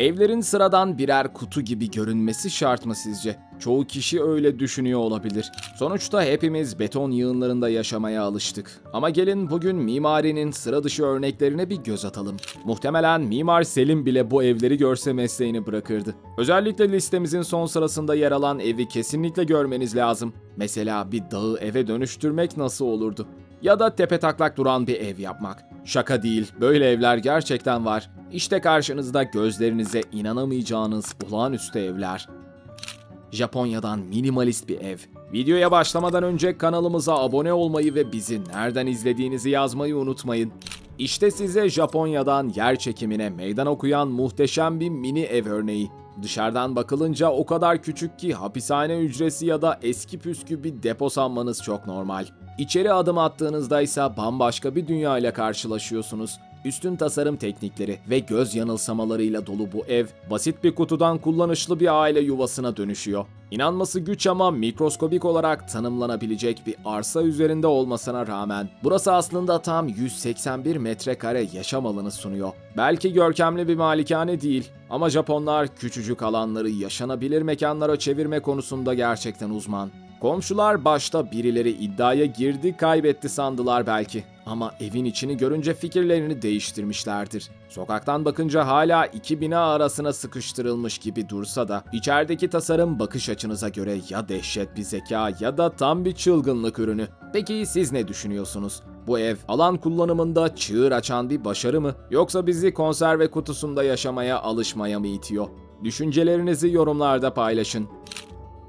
Evlerin sıradan birer kutu gibi görünmesi şart mı sizce? Çoğu kişi öyle düşünüyor olabilir. Sonuçta hepimiz beton yığınlarında yaşamaya alıştık. Ama gelin bugün mimarinin sıra dışı örneklerine bir göz atalım. Muhtemelen Mimar Selim bile bu evleri görse mesleğini bırakırdı. Özellikle listemizin son sırasında yer alan evi kesinlikle görmeniz lazım. Mesela bir dağı eve dönüştürmek nasıl olurdu? Ya da tepe taklak duran bir ev yapmak. Şaka değil, böyle evler gerçekten var. İşte karşınızda gözlerinize inanamayacağınız olağanüstü evler. Japonya'dan minimalist bir ev. Videoya başlamadan önce kanalımıza abone olmayı ve bizi nereden izlediğinizi yazmayı unutmayın. İşte size Japonya'dan yer çekimine meydan okuyan muhteşem bir mini ev örneği. Dışarıdan bakılınca o kadar küçük ki hapishane hücresi ya da eski püskü bir depo sanmanız çok normal. İçeri adım attığınızda ise bambaşka bir dünya ile karşılaşıyorsunuz. Üstün tasarım teknikleri ve göz yanılsamalarıyla dolu bu ev, basit bir kutudan kullanışlı bir aile yuvasına dönüşüyor. İnanması güç ama mikroskobik olarak tanımlanabilecek bir arsa üzerinde olmasına rağmen burası aslında tam 181 metrekare yaşam alanı sunuyor. Belki görkemli bir malikane değil ama Japonlar küçücük alanları yaşanabilir mekanlara çevirme konusunda gerçekten uzman. Komşular başta birileri iddiaya girdi kaybetti sandılar belki. Ama evin içini görünce fikirlerini değiştirmişlerdir. Sokaktan bakınca hala iki bina arasına sıkıştırılmış gibi dursa da içerideki tasarım bakış açınıza göre ya dehşet bir zeka ya da tam bir çılgınlık ürünü. Peki siz ne düşünüyorsunuz? Bu ev alan kullanımında çığır açan bir başarı mı? Yoksa bizi konserve kutusunda yaşamaya alışmaya mı itiyor? Düşüncelerinizi yorumlarda paylaşın.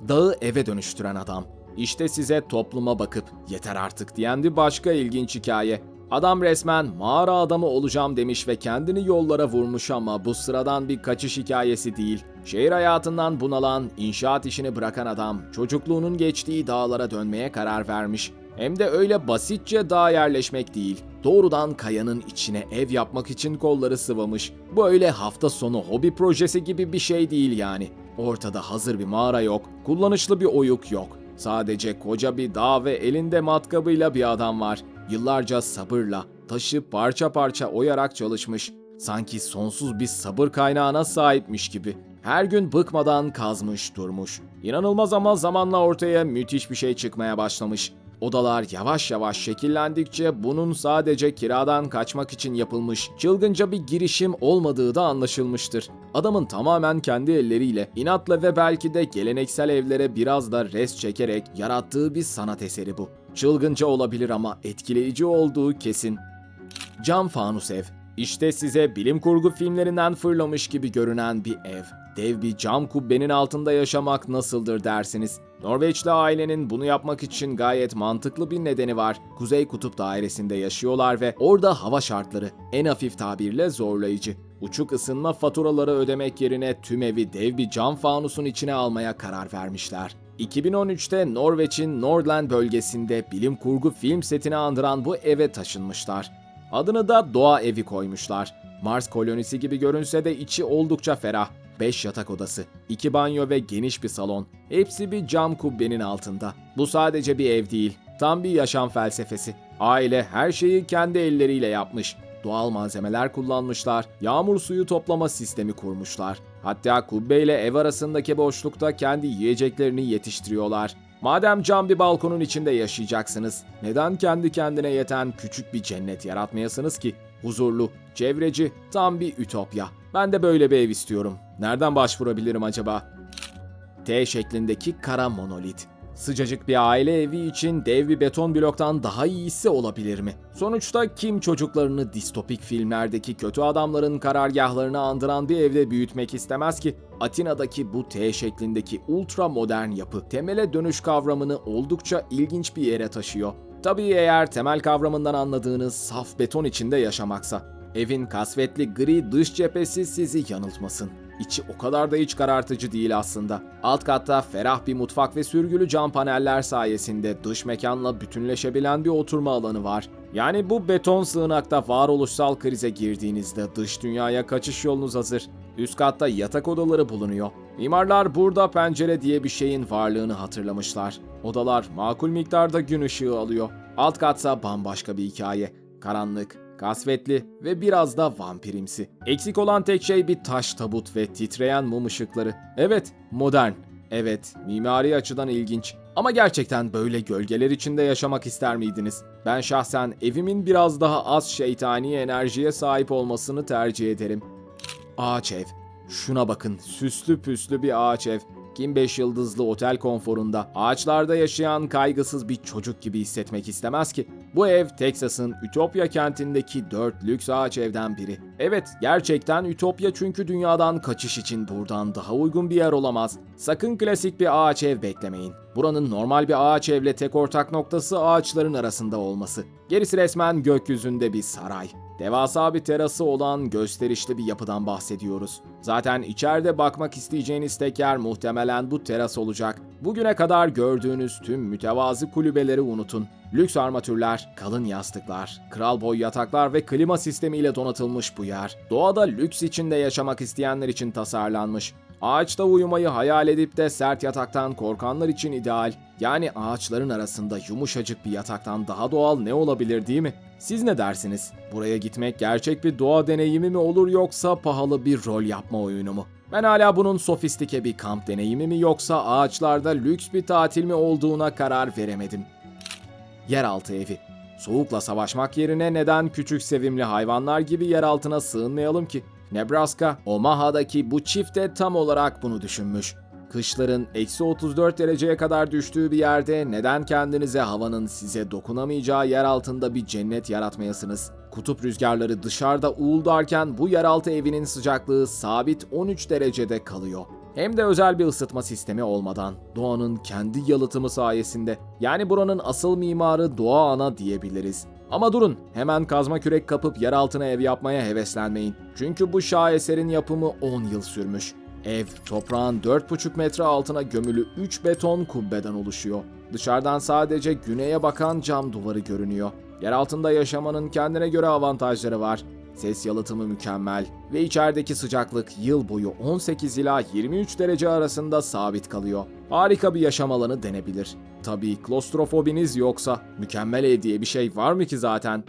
Dağı eve dönüştüren adam. İşte size topluma bakıp yeter artık diyen bir başka ilginç hikaye. Adam resmen mağara adamı olacağım demiş ve kendini yollara vurmuş ama bu sıradan bir kaçış hikayesi değil. Şehir hayatından bunalan, inşaat işini bırakan adam çocukluğunun geçtiği dağlara dönmeye karar vermiş. Hem de öyle basitçe dağa yerleşmek değil. Doğrudan kayanın içine ev yapmak için kolları sıvamış. Bu öyle hafta sonu hobi projesi gibi bir şey değil yani. Ortada hazır bir mağara yok, kullanışlı bir oyuk yok. Sadece koca bir dağ ve elinde matkabıyla bir adam var. Yıllarca sabırla taşı parça parça oyarak çalışmış. Sanki sonsuz bir sabır kaynağına sahipmiş gibi. Her gün bıkmadan kazmış durmuş. İnanılmaz ama zamanla ortaya müthiş bir şey çıkmaya başlamış. Odalar yavaş yavaş şekillendikçe bunun sadece kiradan kaçmak için yapılmış çılgınca bir girişim olmadığı da anlaşılmıştır. Adamın tamamen kendi elleriyle, inatla ve belki de geleneksel evlere biraz da res çekerek yarattığı bir sanat eseri bu. Çılgınca olabilir ama etkileyici olduğu kesin. Cam fanus ev. İşte size bilim kurgu filmlerinden fırlamış gibi görünen bir ev. Dev bir cam kubbenin altında yaşamak nasıldır dersiniz? Norveçli ailenin bunu yapmak için gayet mantıklı bir nedeni var. Kuzey Kutup dairesinde yaşıyorlar ve orada hava şartları en hafif tabirle zorlayıcı. Uçuk ısınma faturaları ödemek yerine tüm evi dev bir cam fanusun içine almaya karar vermişler. 2013'te Norveç'in Nordland bölgesinde bilim kurgu film setini andıran bu eve taşınmışlar. Adını da Doğa Evi koymuşlar. Mars kolonisi gibi görünse de içi oldukça ferah. 5 yatak odası, 2 banyo ve geniş bir salon. Hepsi bir cam kubbenin altında. Bu sadece bir ev değil, tam bir yaşam felsefesi. Aile her şeyi kendi elleriyle yapmış. Doğal malzemeler kullanmışlar, yağmur suyu toplama sistemi kurmuşlar. Hatta kubbeyle ev arasındaki boşlukta kendi yiyeceklerini yetiştiriyorlar. Madem cam bir balkonun içinde yaşayacaksınız, neden kendi kendine yeten küçük bir cennet yaratmayasınız ki? Huzurlu, çevreci, tam bir ütopya. Ben de böyle bir ev istiyorum. Nereden başvurabilirim acaba? T şeklindeki kara monolit. Sıcacık bir aile evi için dev bir beton bloktan daha iyisi olabilir mi? Sonuçta kim çocuklarını distopik filmlerdeki kötü adamların karargahlarını andıran bir evde büyütmek istemez ki? Atina'daki bu T şeklindeki ultra modern yapı temele dönüş kavramını oldukça ilginç bir yere taşıyor. Tabii eğer temel kavramından anladığınız saf beton içinde yaşamaksa. Evin kasvetli gri dış cephesi sizi yanıltmasın. İçi o kadar da iç karartıcı değil aslında. Alt katta ferah bir mutfak ve sürgülü cam paneller sayesinde dış mekanla bütünleşebilen bir oturma alanı var. Yani bu beton sığınakta varoluşsal krize girdiğinizde dış dünyaya kaçış yolunuz hazır. Üst katta yatak odaları bulunuyor. Mimarlar burada pencere diye bir şeyin varlığını hatırlamışlar. Odalar makul miktarda gün ışığı alıyor. Alt katsa bambaşka bir hikaye. Karanlık, kasvetli ve biraz da vampirimsi. Eksik olan tek şey bir taş tabut ve titreyen mum ışıkları. Evet, modern. Evet, mimari açıdan ilginç. Ama gerçekten böyle gölgeler içinde yaşamak ister miydiniz? Ben şahsen evimin biraz daha az şeytani enerjiye sahip olmasını tercih ederim. Ağaç ev. Şuna bakın, süslü püslü bir ağaç ev. Kim 5 yıldızlı otel konforunda ağaçlarda yaşayan kaygısız bir çocuk gibi hissetmek istemez ki? Bu ev Texas'ın Ütopya kentindeki 4 lüks ağaç evden biri. Evet, gerçekten Ütopya çünkü dünyadan kaçış için buradan daha uygun bir yer olamaz. Sakın klasik bir ağaç ev beklemeyin. Buranın normal bir ağaç evle tek ortak noktası ağaçların arasında olması. Gerisi resmen gökyüzünde bir saray. Devasa bir terası olan gösterişli bir yapıdan bahsediyoruz. Zaten içeride bakmak isteyeceğiniz tek yer muhtemelen bu teras olacak. Bugüne kadar gördüğünüz tüm mütevazı kulübeleri unutun. Lüks armatürler, kalın yastıklar, kral boy yataklar ve klima sistemiyle donatılmış bu yer. Doğada lüks içinde yaşamak isteyenler için tasarlanmış. Ağaçta uyumayı hayal edip de sert yataktan korkanlar için ideal. Yani ağaçların arasında yumuşacık bir yataktan daha doğal ne olabilir değil mi? Siz ne dersiniz? Buraya gitmek gerçek bir doğa deneyimi mi olur yoksa pahalı bir rol yapma oyunu mu? Ben hala bunun sofistike bir kamp deneyimi mi yoksa ağaçlarda lüks bir tatil mi olduğuna karar veremedim. Yeraltı evi. Soğukla savaşmak yerine neden küçük sevimli hayvanlar gibi yer altına sığınmayalım ki? Nebraska, Omaha'daki bu çift de tam olarak bunu düşünmüş. Kışların eksi 34 dereceye kadar düştüğü bir yerde neden kendinize havanın size dokunamayacağı yer altında bir cennet yaratmayasınız? Kutup rüzgarları dışarıda uğuldarken bu yeraltı evinin sıcaklığı sabit 13 derecede kalıyor. Hem de özel bir ısıtma sistemi olmadan, doğanın kendi yalıtımı sayesinde. Yani buranın asıl mimarı doğa ana diyebiliriz. Ama durun, hemen kazma kürek kapıp yer altına ev yapmaya heveslenmeyin. Çünkü bu şaheserin yapımı 10 yıl sürmüş. Ev, toprağın 4,5 metre altına gömülü 3 beton kubbeden oluşuyor. Dışarıdan sadece güneye bakan cam duvarı görünüyor. Yer altında yaşamanın kendine göre avantajları var. Ses yalıtımı mükemmel ve içerideki sıcaklık yıl boyu 18 ila 23 derece arasında sabit kalıyor. Harika bir yaşam alanı denebilir. Tabii klostrofobiniz yoksa mükemmel ev diye bir şey var mı ki zaten?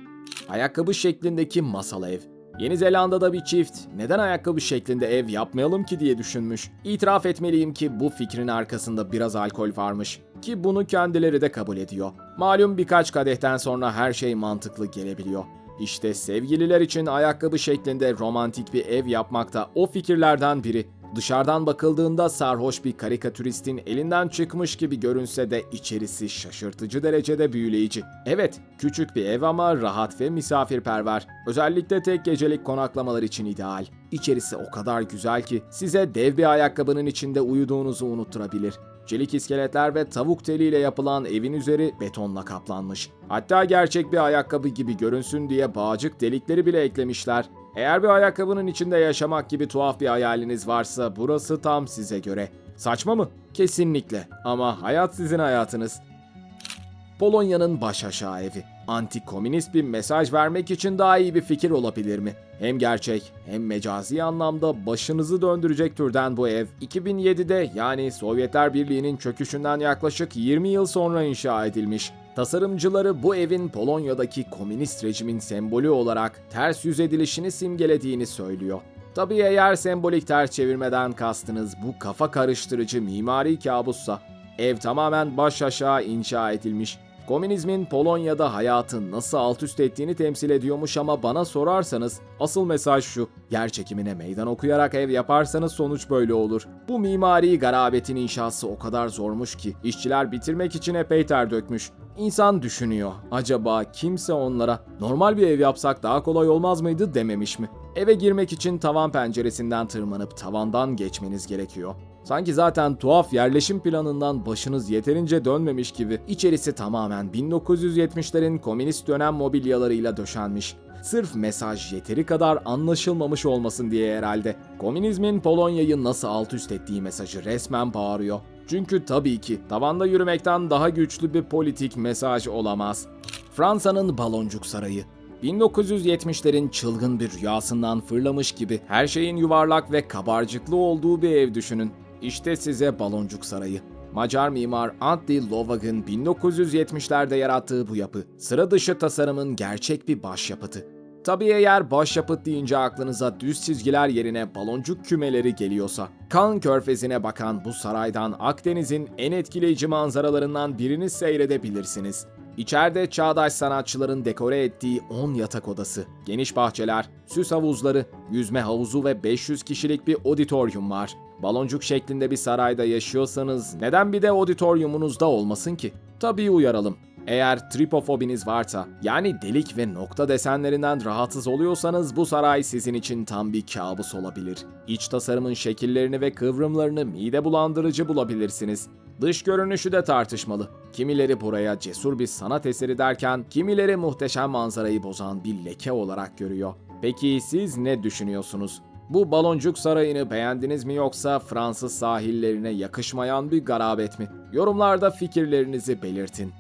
Ayakkabı şeklindeki masal ev. Yeni Zelanda'da bir çift neden ayakkabı şeklinde ev yapmayalım ki diye düşünmüş. İtiraf etmeliyim ki bu fikrin arkasında biraz alkol varmış. Ki bunu kendileri de kabul ediyor. Malum birkaç kadehten sonra her şey mantıklı gelebiliyor. İşte sevgililer için ayakkabı şeklinde romantik bir ev yapmak da o fikirlerden biri. Dışarıdan bakıldığında sarhoş bir karikatüristin elinden çıkmış gibi görünse de içerisi şaşırtıcı derecede büyüleyici. Evet, küçük bir ev ama rahat ve misafirperver. Özellikle tek gecelik konaklamalar için ideal. İçerisi o kadar güzel ki size dev bir ayakkabının içinde uyuduğunuzu unutturabilir. Çelik iskeletler ve tavuk teliyle yapılan evin üzeri betonla kaplanmış. Hatta gerçek bir ayakkabı gibi görünsün diye bağcık delikleri bile eklemişler. Eğer bir ayakkabının içinde yaşamak gibi tuhaf bir hayaliniz varsa burası tam size göre. Saçma mı? Kesinlikle. Ama hayat sizin hayatınız. Polonya'nın baş aşağı evi. Anti-komünist bir mesaj vermek için daha iyi bir fikir olabilir mi? Hem gerçek hem mecazi anlamda başınızı döndürecek türden bu ev 2007'de yani Sovyetler Birliği'nin çöküşünden yaklaşık 20 yıl sonra inşa edilmiş. Tasarımcıları bu evin Polonya'daki komünist rejimin sembolü olarak ters yüz edilişini simgelediğini söylüyor. Tabii eğer sembolik ters çevirmeden kastınız bu kafa karıştırıcı mimari kabussa, ev tamamen baş aşağı inşa edilmiş. Komünizmin Polonya'da hayatı nasıl alt üst ettiğini temsil ediyormuş ama bana sorarsanız asıl mesaj şu. Yer çekimine meydan okuyarak ev yaparsanız sonuç böyle olur. Bu mimari garabetin inşası o kadar zormuş ki işçiler bitirmek için epey ter dökmüş. İnsan düşünüyor. Acaba kimse onlara normal bir ev yapsak daha kolay olmaz mıydı dememiş mi? Eve girmek için tavan penceresinden tırmanıp tavandan geçmeniz gerekiyor. Sanki zaten tuhaf yerleşim planından başınız yeterince dönmemiş gibi içerisi tamamen 1970'lerin komünist dönem mobilyalarıyla döşenmiş. Sırf mesaj yeteri kadar anlaşılmamış olmasın diye herhalde. Komünizmin Polonya'yı nasıl alt üst ettiği mesajı resmen bağırıyor. Çünkü tabii ki tavanda yürümekten daha güçlü bir politik mesaj olamaz. Fransa'nın Baloncuk Sarayı 1970'lerin çılgın bir rüyasından fırlamış gibi her şeyin yuvarlak ve kabarcıklı olduğu bir ev düşünün. İşte size Baloncuk Sarayı. Macar mimar Antti Lovag'ın 1970'lerde yarattığı bu yapı, sıra dışı tasarımın gerçek bir başyapıtı. Tabii eğer başyapıt deyince aklınıza düz çizgiler yerine baloncuk kümeleri geliyorsa. Kan körfezine bakan bu saraydan Akdeniz'in en etkileyici manzaralarından birini seyredebilirsiniz. İçeride çağdaş sanatçıların dekore ettiği 10 yatak odası, geniş bahçeler, süs havuzları, yüzme havuzu ve 500 kişilik bir auditorium var. Baloncuk şeklinde bir sarayda yaşıyorsanız neden bir de auditoriumunuzda olmasın ki? Tabii uyaralım. Eğer tripofobiniz varsa, yani delik ve nokta desenlerinden rahatsız oluyorsanız bu saray sizin için tam bir kabus olabilir. İç tasarımın şekillerini ve kıvrımlarını mide bulandırıcı bulabilirsiniz. Dış görünüşü de tartışmalı. Kimileri buraya cesur bir sanat eseri derken, kimileri muhteşem manzarayı bozan bir leke olarak görüyor. Peki siz ne düşünüyorsunuz? Bu baloncuk sarayını beğendiniz mi yoksa Fransız sahillerine yakışmayan bir garabet mi? Yorumlarda fikirlerinizi belirtin.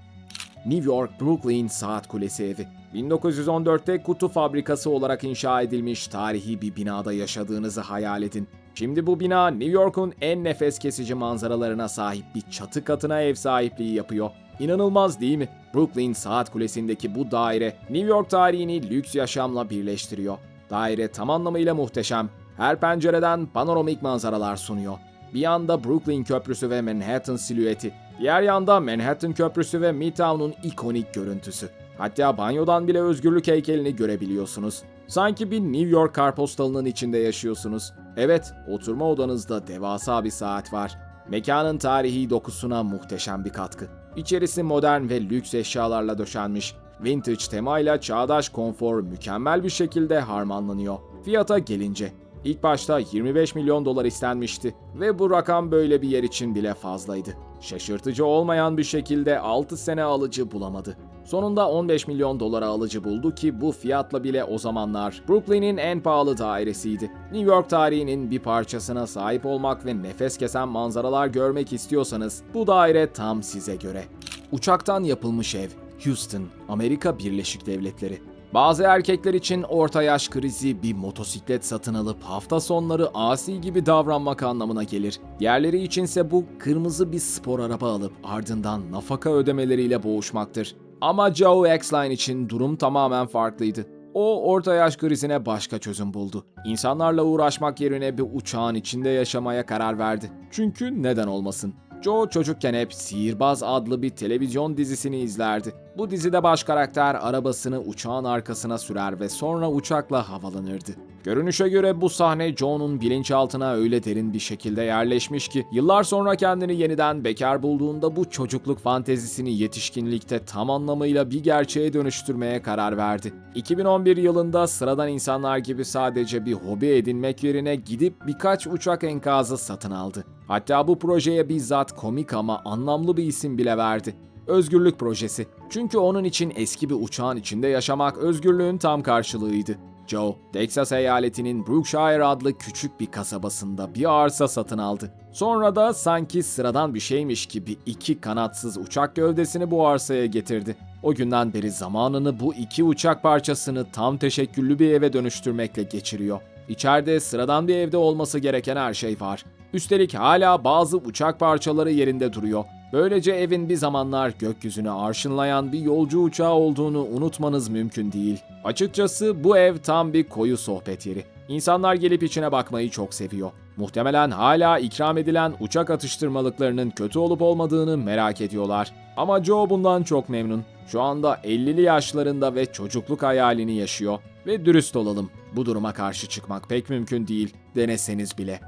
New York Brooklyn Saat Kulesi evi. 1914'te kutu fabrikası olarak inşa edilmiş tarihi bir binada yaşadığınızı hayal edin. Şimdi bu bina New York'un en nefes kesici manzaralarına sahip bir çatı katına ev sahipliği yapıyor. İnanılmaz değil mi? Brooklyn Saat Kulesi'ndeki bu daire New York tarihini lüks yaşamla birleştiriyor. Daire tam anlamıyla muhteşem. Her pencereden panoramik manzaralar sunuyor. Bir yanda Brooklyn Köprüsü ve Manhattan silüeti, diğer yanda Manhattan Köprüsü ve Midtown'un ikonik görüntüsü. Hatta banyodan bile özgürlük heykelini görebiliyorsunuz. Sanki bir New York karpostalının içinde yaşıyorsunuz. Evet, oturma odanızda devasa bir saat var. Mekanın tarihi dokusuna muhteşem bir katkı. İçerisi modern ve lüks eşyalarla döşenmiş. Vintage temayla çağdaş konfor mükemmel bir şekilde harmanlanıyor. Fiyata gelince, ilk başta 25 milyon dolar istenmişti ve bu rakam böyle bir yer için bile fazlaydı. Şaşırtıcı olmayan bir şekilde 6 sene alıcı bulamadı. Sonunda 15 milyon dolara alıcı buldu ki bu fiyatla bile o zamanlar Brooklyn'in en pahalı dairesiydi. New York tarihinin bir parçasına sahip olmak ve nefes kesen manzaralar görmek istiyorsanız bu daire tam size göre. Uçaktan yapılmış ev, Houston, Amerika Birleşik Devletleri. Bazı erkekler için orta yaş krizi bir motosiklet satın alıp hafta sonları asi gibi davranmak anlamına gelir. Diğerleri içinse bu kırmızı bir spor araba alıp ardından nafaka ödemeleriyle boğuşmaktır. Ama Joe Exline için durum tamamen farklıydı. O orta yaş krizine başka çözüm buldu. İnsanlarla uğraşmak yerine bir uçağın içinde yaşamaya karar verdi. Çünkü neden olmasın? Joe çocukken hep Sihirbaz adlı bir televizyon dizisini izlerdi. Bu dizide baş karakter arabasını uçağın arkasına sürer ve sonra uçakla havalanırdı. Görünüşe göre bu sahne Joe'nun bilinçaltına öyle derin bir şekilde yerleşmiş ki yıllar sonra kendini yeniden bekar bulduğunda bu çocukluk fantezisini yetişkinlikte tam anlamıyla bir gerçeğe dönüştürmeye karar verdi. 2011 yılında sıradan insanlar gibi sadece bir hobi edinmek yerine gidip birkaç uçak enkazı satın aldı. Hatta bu projeye bizzat komik ama anlamlı bir isim bile verdi. Özgürlük projesi. Çünkü onun için eski bir uçağın içinde yaşamak özgürlüğün tam karşılığıydı. Joe, Texas eyaletinin Brookshire adlı küçük bir kasabasında bir arsa satın aldı. Sonra da sanki sıradan bir şeymiş gibi iki kanatsız uçak gövdesini bu arsaya getirdi. O günden beri zamanını bu iki uçak parçasını tam teşekküllü bir eve dönüştürmekle geçiriyor. İçeride sıradan bir evde olması gereken her şey var. Üstelik hala bazı uçak parçaları yerinde duruyor. Böylece evin bir zamanlar gökyüzünü arşınlayan bir yolcu uçağı olduğunu unutmanız mümkün değil. Açıkçası bu ev tam bir koyu sohbet yeri. İnsanlar gelip içine bakmayı çok seviyor. Muhtemelen hala ikram edilen uçak atıştırmalıklarının kötü olup olmadığını merak ediyorlar. Ama Joe bundan çok memnun. Şu anda 50'li yaşlarında ve çocukluk hayalini yaşıyor. Ve dürüst olalım, bu duruma karşı çıkmak pek mümkün değil, deneseniz bile.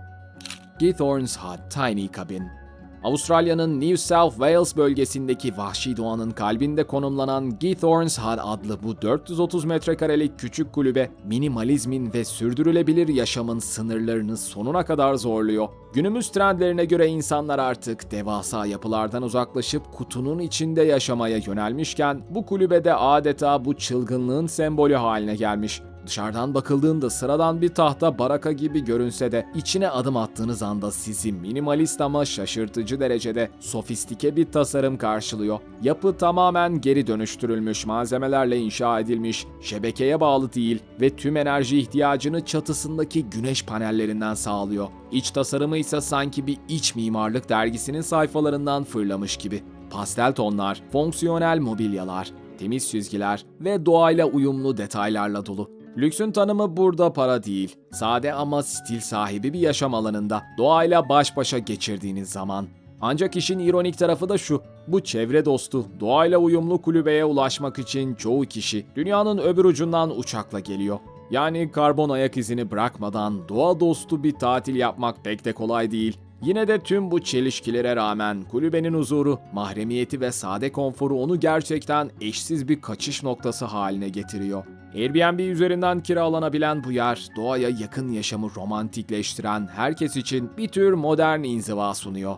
Githorn's Hut Tiny Cabin Avustralya'nın New South Wales bölgesindeki vahşi doğanın kalbinde konumlanan Githorn's Hut adlı bu 430 metrekarelik küçük kulübe minimalizmin ve sürdürülebilir yaşamın sınırlarını sonuna kadar zorluyor. Günümüz trendlerine göre insanlar artık devasa yapılardan uzaklaşıp kutunun içinde yaşamaya yönelmişken bu kulübede adeta bu çılgınlığın sembolü haline gelmiş. Dışarıdan bakıldığında sıradan bir tahta baraka gibi görünse de içine adım attığınız anda sizi minimalist ama şaşırtıcı derecede sofistike bir tasarım karşılıyor. Yapı tamamen geri dönüştürülmüş malzemelerle inşa edilmiş, şebekeye bağlı değil ve tüm enerji ihtiyacını çatısındaki güneş panellerinden sağlıyor. İç tasarımı ise sanki bir iç mimarlık dergisinin sayfalarından fırlamış gibi. Pastel tonlar, fonksiyonel mobilyalar, temiz çizgiler ve doğayla uyumlu detaylarla dolu. Lüksün tanımı burada para değil. Sade ama stil sahibi bir yaşam alanında doğayla baş başa geçirdiğiniz zaman. Ancak işin ironik tarafı da şu. Bu çevre dostu, doğayla uyumlu kulübeye ulaşmak için çoğu kişi dünyanın öbür ucundan uçakla geliyor. Yani karbon ayak izini bırakmadan doğa dostu bir tatil yapmak pek de kolay değil. Yine de tüm bu çelişkilere rağmen kulübenin huzuru, mahremiyeti ve sade konforu onu gerçekten eşsiz bir kaçış noktası haline getiriyor. Airbnb üzerinden kiralanabilen bu yer, doğaya yakın yaşamı romantikleştiren herkes için bir tür modern inziva sunuyor.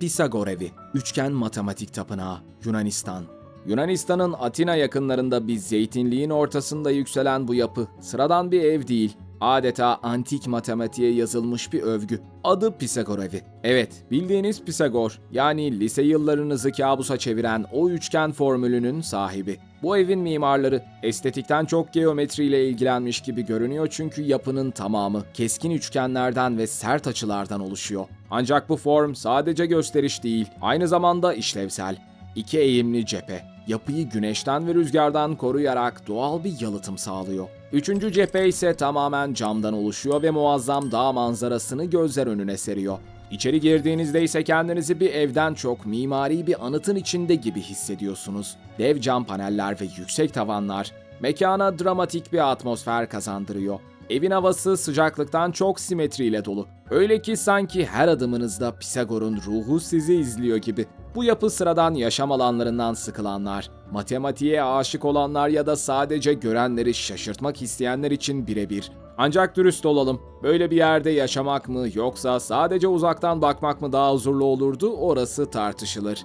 Pisagor evi, üçgen matematik tapınağı, Yunanistan. Yunanistan'ın Atina yakınlarında bir zeytinliğin ortasında yükselen bu yapı sıradan bir ev değil. Adeta antik matematiğe yazılmış bir övgü. Adı Pisagor evi. Evet, bildiğiniz Pisagor, yani lise yıllarınızı kabusa çeviren o üçgen formülünün sahibi. Bu evin mimarları estetikten çok geometriyle ilgilenmiş gibi görünüyor çünkü yapının tamamı keskin üçgenlerden ve sert açılardan oluşuyor. Ancak bu form sadece gösteriş değil, aynı zamanda işlevsel. İki eğimli cephe, yapıyı güneşten ve rüzgardan koruyarak doğal bir yalıtım sağlıyor. Üçüncü cephe ise tamamen camdan oluşuyor ve muazzam dağ manzarasını gözler önüne seriyor. İçeri girdiğinizde ise kendinizi bir evden çok mimari bir anıtın içinde gibi hissediyorsunuz. Dev cam paneller ve yüksek tavanlar mekana dramatik bir atmosfer kazandırıyor. Evin havası sıcaklıktan çok simetriyle dolu. Öyle ki sanki her adımınızda Pisagor'un ruhu sizi izliyor gibi. Bu yapı sıradan yaşam alanlarından sıkılanlar, matematiğe aşık olanlar ya da sadece görenleri şaşırtmak isteyenler için birebir. Ancak dürüst olalım. Böyle bir yerde yaşamak mı yoksa sadece uzaktan bakmak mı daha huzurlu olurdu orası tartışılır.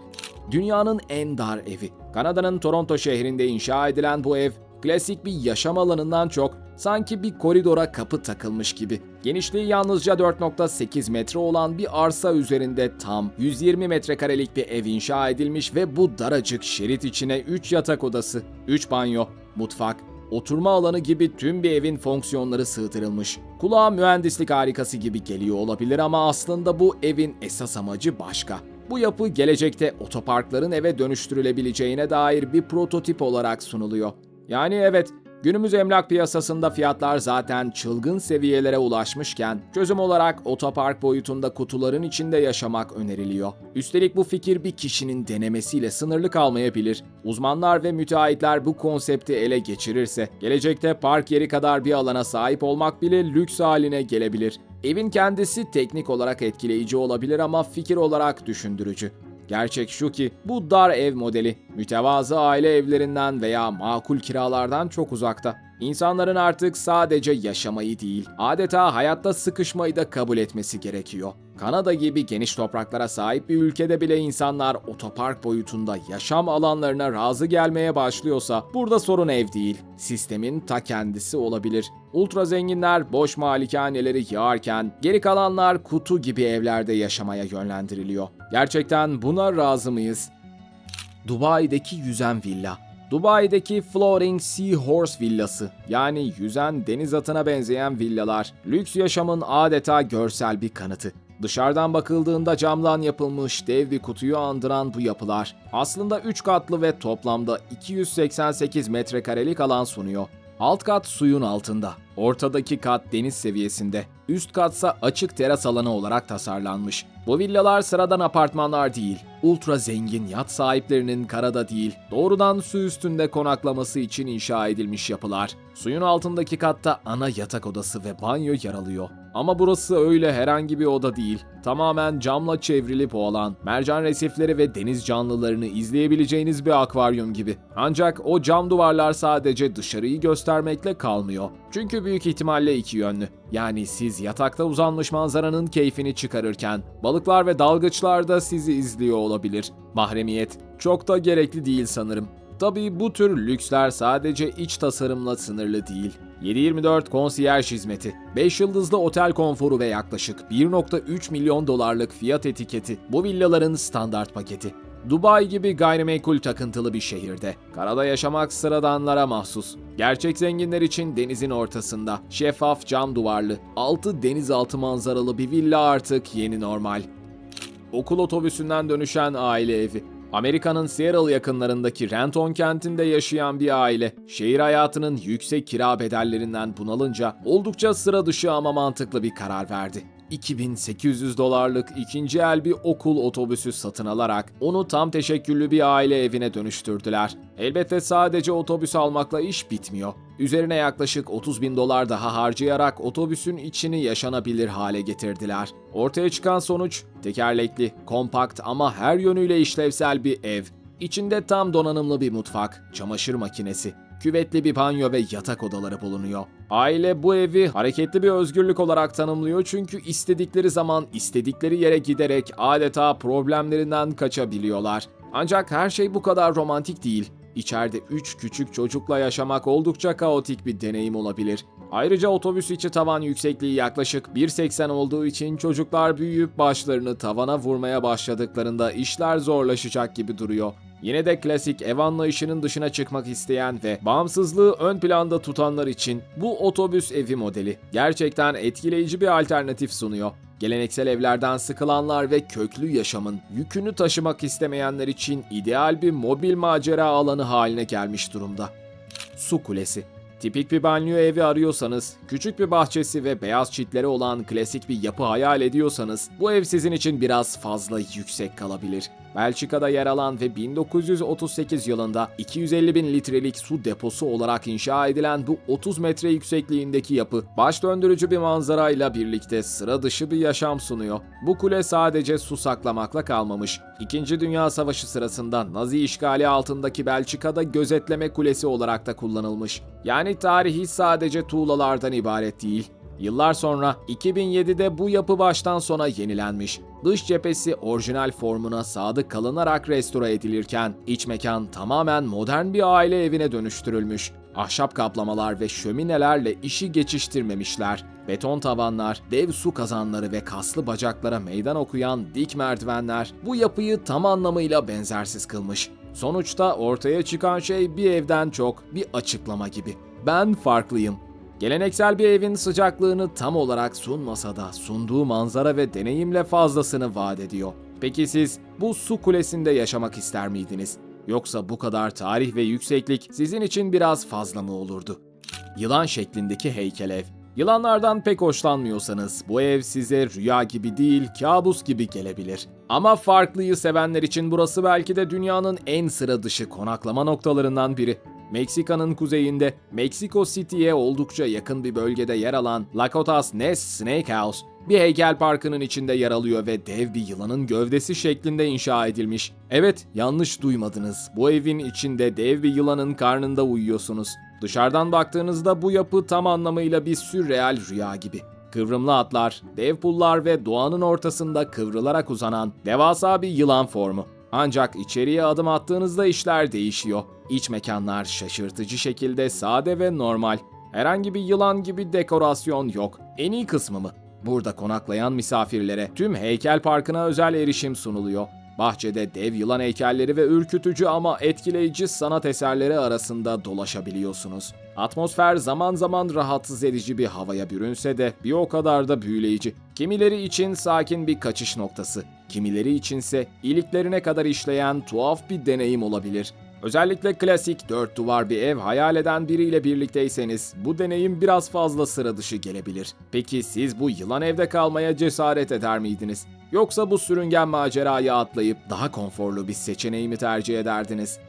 Dünyanın en dar evi. Kanada'nın Toronto şehrinde inşa edilen bu ev klasik bir yaşam alanından çok sanki bir koridora kapı takılmış gibi. Genişliği yalnızca 4.8 metre olan bir arsa üzerinde tam 120 metrekarelik bir ev inşa edilmiş ve bu daracık şerit içine 3 yatak odası, 3 banyo, mutfak, oturma alanı gibi tüm bir evin fonksiyonları sığdırılmış. Kulağa mühendislik harikası gibi geliyor olabilir ama aslında bu evin esas amacı başka. Bu yapı gelecekte otoparkların eve dönüştürülebileceğine dair bir prototip olarak sunuluyor. Yani evet, günümüz emlak piyasasında fiyatlar zaten çılgın seviyelere ulaşmışken çözüm olarak otopark boyutunda kutuların içinde yaşamak öneriliyor. Üstelik bu fikir bir kişinin denemesiyle sınırlı kalmayabilir. Uzmanlar ve müteahhitler bu konsepti ele geçirirse gelecekte park yeri kadar bir alana sahip olmak bile lüks haline gelebilir. Evin kendisi teknik olarak etkileyici olabilir ama fikir olarak düşündürücü. Gerçek şu ki bu dar ev modeli mütevazı aile evlerinden veya makul kiralardan çok uzakta. İnsanların artık sadece yaşamayı değil, adeta hayatta sıkışmayı da kabul etmesi gerekiyor. Kanada gibi geniş topraklara sahip bir ülkede bile insanlar otopark boyutunda yaşam alanlarına razı gelmeye başlıyorsa burada sorun ev değil, sistemin ta kendisi olabilir. Ultra zenginler boş malikaneleri yağarken geri kalanlar kutu gibi evlerde yaşamaya yönlendiriliyor. Gerçekten buna razı mıyız? Dubai'deki yüzen villa. Dubai'deki Floating Seahorse villası yani yüzen deniz atına benzeyen villalar lüks yaşamın adeta görsel bir kanıtı. Dışarıdan bakıldığında camdan yapılmış dev bir kutuyu andıran bu yapılar aslında 3 katlı ve toplamda 288 metrekarelik alan sunuyor. Alt kat suyun altında, ortadaki kat deniz seviyesinde, üst katsa açık teras alanı olarak tasarlanmış. Bu villalar sıradan apartmanlar değil, ultra zengin yat sahiplerinin karada değil, doğrudan su üstünde konaklaması için inşa edilmiş yapılar. Suyun altındaki katta ana yatak odası ve banyo yer alıyor. Ama burası öyle herhangi bir oda değil. Tamamen camla çevrilip olan, mercan resifleri ve deniz canlılarını izleyebileceğiniz bir akvaryum gibi. Ancak o cam duvarlar sadece dışarıyı göstermekle kalmıyor. Çünkü büyük ihtimalle iki yönlü. Yani siz yatakta uzanmış manzaranın keyfini çıkarırken balıklar ve dalgıçlar da sizi izliyor olabilir. Mahremiyet çok da gerekli değil sanırım. Tabii bu tür lüksler sadece iç tasarımla sınırlı değil. 7/24 konsiyerj hizmeti, 5 yıldızlı otel konforu ve yaklaşık 1.3 milyon dolarlık fiyat etiketi bu villaların standart paketi. Dubai gibi gayrimenkul takıntılı bir şehirde. Karada yaşamak sıradanlara mahsus. Gerçek zenginler için denizin ortasında, şeffaf cam duvarlı, altı denizaltı manzaralı bir villa artık yeni normal. Okul otobüsünden dönüşen aile evi. Amerika'nın Seattle yakınlarındaki Renton kentinde yaşayan bir aile, şehir hayatının yüksek kira bedellerinden bunalınca oldukça sıra dışı ama mantıklı bir karar verdi. 2800 dolarlık ikinci el bir okul otobüsü satın alarak onu tam teşekküllü bir aile evine dönüştürdüler. Elbette sadece otobüs almakla iş bitmiyor. Üzerine yaklaşık 30 bin dolar daha harcayarak otobüsün içini yaşanabilir hale getirdiler. Ortaya çıkan sonuç tekerlekli, kompakt ama her yönüyle işlevsel bir ev. İçinde tam donanımlı bir mutfak, çamaşır makinesi, küvetli bir banyo ve yatak odaları bulunuyor. Aile bu evi hareketli bir özgürlük olarak tanımlıyor çünkü istedikleri zaman istedikleri yere giderek adeta problemlerinden kaçabiliyorlar. Ancak her şey bu kadar romantik değil. İçeride 3 küçük çocukla yaşamak oldukça kaotik bir deneyim olabilir. Ayrıca otobüs içi tavan yüksekliği yaklaşık 1.80 olduğu için çocuklar büyüyüp başlarını tavana vurmaya başladıklarında işler zorlaşacak gibi duruyor. Yine de klasik ev anlayışının dışına çıkmak isteyen ve bağımsızlığı ön planda tutanlar için bu otobüs evi modeli gerçekten etkileyici bir alternatif sunuyor. Geleneksel evlerden sıkılanlar ve köklü yaşamın yükünü taşımak istemeyenler için ideal bir mobil macera alanı haline gelmiş durumda. Su Kulesi Tipik bir banyo evi arıyorsanız, küçük bir bahçesi ve beyaz çitleri olan klasik bir yapı hayal ediyorsanız, bu ev sizin için biraz fazla yüksek kalabilir. Belçika'da yer alan ve 1938 yılında 250 bin litrelik su deposu olarak inşa edilen bu 30 metre yüksekliğindeki yapı, baş döndürücü bir manzarayla birlikte sıra dışı bir yaşam sunuyor. Bu kule sadece su saklamakla kalmamış. İkinci Dünya Savaşı sırasında Nazi işgali altındaki Belçika'da gözetleme kulesi olarak da kullanılmış. Yani tarihi sadece tuğlalardan ibaret değil. Yıllar sonra 2007'de bu yapı baştan sona yenilenmiş. Dış cephesi orijinal formuna sadık kalınarak restore edilirken iç mekan tamamen modern bir aile evine dönüştürülmüş. Ahşap kaplamalar ve şöminelerle işi geçiştirmemişler. Beton tavanlar, dev su kazanları ve kaslı bacaklara meydan okuyan dik merdivenler bu yapıyı tam anlamıyla benzersiz kılmış. Sonuçta ortaya çıkan şey bir evden çok bir açıklama gibi. Ben farklıyım. Geleneksel bir evin sıcaklığını tam olarak sunmasa da sunduğu manzara ve deneyimle fazlasını vaat ediyor. Peki siz bu su kulesinde yaşamak ister miydiniz? Yoksa bu kadar tarih ve yükseklik sizin için biraz fazla mı olurdu? Yılan şeklindeki heykel ev. Yılanlardan pek hoşlanmıyorsanız bu ev size rüya gibi değil, kabus gibi gelebilir. Ama farklıyı sevenler için burası belki de dünyanın en sıra dışı konaklama noktalarından biri. Meksika'nın kuzeyinde Mexico City'ye oldukça yakın bir bölgede yer alan Lakotas Nest Snake House, bir heykel parkının içinde yer alıyor ve dev bir yılanın gövdesi şeklinde inşa edilmiş. Evet, yanlış duymadınız. Bu evin içinde dev bir yılanın karnında uyuyorsunuz. Dışarıdan baktığınızda bu yapı tam anlamıyla bir sürreal rüya gibi. Kıvrımlı atlar, dev pullar ve doğanın ortasında kıvrılarak uzanan devasa bir yılan formu. Ancak içeriye adım attığınızda işler değişiyor. İç mekanlar şaşırtıcı şekilde sade ve normal. Herhangi bir yılan gibi dekorasyon yok. En iyi kısmı mı? Burada konaklayan misafirlere tüm heykel parkına özel erişim sunuluyor. Bahçede dev yılan heykelleri ve ürkütücü ama etkileyici sanat eserleri arasında dolaşabiliyorsunuz. Atmosfer zaman zaman rahatsız edici bir havaya bürünse de bir o kadar da büyüleyici. Kimileri için sakin bir kaçış noktası, kimileri içinse iliklerine kadar işleyen tuhaf bir deneyim olabilir. Özellikle klasik dört duvar bir ev hayal eden biriyle birlikteyseniz bu deneyim biraz fazla sıra dışı gelebilir. Peki siz bu yılan evde kalmaya cesaret eder miydiniz? Yoksa bu sürüngen macerayı atlayıp daha konforlu bir seçeneği mi tercih ederdiniz?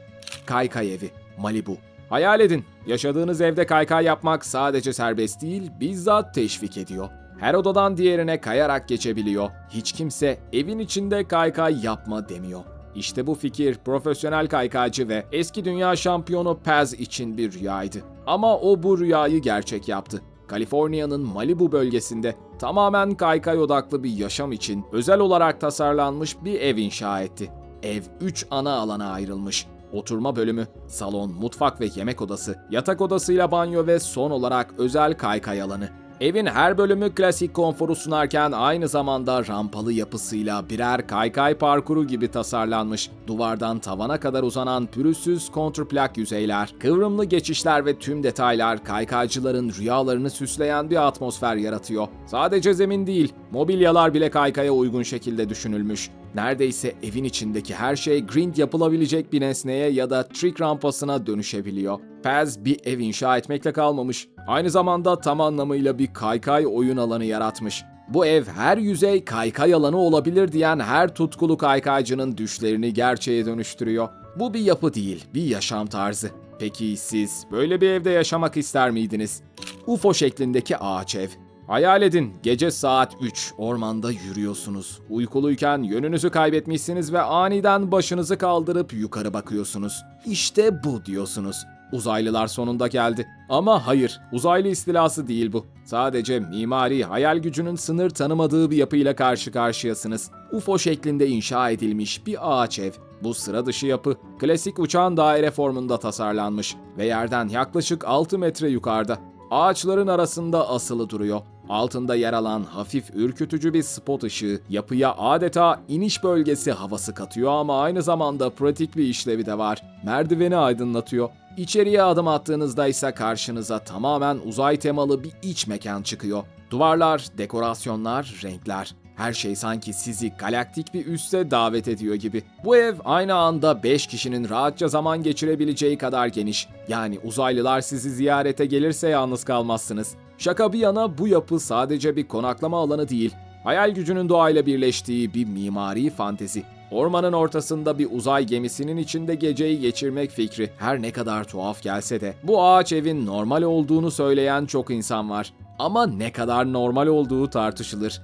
Kaykay evi, Malibu. Hayal edin, yaşadığınız evde kaykay yapmak sadece serbest değil, bizzat teşvik ediyor. Her odadan diğerine kayarak geçebiliyor. Hiç kimse evin içinde kaykay yapma demiyor. İşte bu fikir profesyonel kaykaycı ve eski dünya şampiyonu Paz için bir rüyaydı. Ama o bu rüyayı gerçek yaptı. Kaliforniya'nın Malibu bölgesinde tamamen kaykay odaklı bir yaşam için özel olarak tasarlanmış bir ev inşa etti. Ev 3 ana alana ayrılmış. Oturma bölümü, salon, mutfak ve yemek odası, yatak odasıyla banyo ve son olarak özel kaykay alanı. Evin her bölümü klasik konforu sunarken aynı zamanda rampalı yapısıyla birer kaykay parkuru gibi tasarlanmış. Duvardan tavana kadar uzanan pürüzsüz kontrplak yüzeyler, kıvrımlı geçişler ve tüm detaylar kaykaycıların rüyalarını süsleyen bir atmosfer yaratıyor. Sadece zemin değil, mobilyalar bile kaykaya uygun şekilde düşünülmüş. Neredeyse evin içindeki her şey grind yapılabilecek bir nesneye ya da trick rampasına dönüşebiliyor. Pez bir ev inşa etmekle kalmamış. Aynı zamanda tam anlamıyla bir kaykay oyun alanı yaratmış. Bu ev her yüzey kaykay alanı olabilir diyen her tutkulu kaykaycının düşlerini gerçeğe dönüştürüyor. Bu bir yapı değil, bir yaşam tarzı. Peki siz böyle bir evde yaşamak ister miydiniz? UFO şeklindeki ağaç ev. Hayal edin, gece saat 3, ormanda yürüyorsunuz. Uykuluyken yönünüzü kaybetmişsiniz ve aniden başınızı kaldırıp yukarı bakıyorsunuz. İşte bu diyorsunuz. Uzaylılar sonunda geldi. Ama hayır, uzaylı istilası değil bu. Sadece mimari hayal gücünün sınır tanımadığı bir yapıyla karşı karşıyasınız. UFO şeklinde inşa edilmiş bir ağaç ev. Bu sıra dışı yapı, klasik uçağın daire formunda tasarlanmış ve yerden yaklaşık 6 metre yukarıda. Ağaçların arasında asılı duruyor. Altında yer alan hafif ürkütücü bir spot ışığı yapıya adeta iniş bölgesi havası katıyor ama aynı zamanda pratik bir işlevi de var. Merdiveni aydınlatıyor. İçeriye adım attığınızda ise karşınıza tamamen uzay temalı bir iç mekan çıkıyor. Duvarlar, dekorasyonlar, renkler. Her şey sanki sizi galaktik bir üsse davet ediyor gibi. Bu ev aynı anda 5 kişinin rahatça zaman geçirebileceği kadar geniş. Yani uzaylılar sizi ziyarete gelirse yalnız kalmazsınız. Şaka bir yana bu yapı sadece bir konaklama alanı değil. Hayal gücünün doğayla birleştiği bir mimari fantezi. Ormanın ortasında bir uzay gemisinin içinde geceyi geçirmek fikri her ne kadar tuhaf gelse de bu ağaç evin normal olduğunu söyleyen çok insan var. Ama ne kadar normal olduğu tartışılır.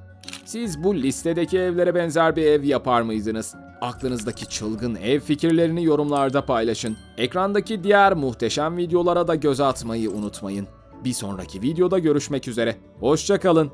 Siz bu listedeki evlere benzer bir ev yapar mıydınız? Aklınızdaki çılgın ev fikirlerini yorumlarda paylaşın. Ekrandaki diğer muhteşem videolara da göz atmayı unutmayın. Bir sonraki videoda görüşmek üzere. Hoşçakalın.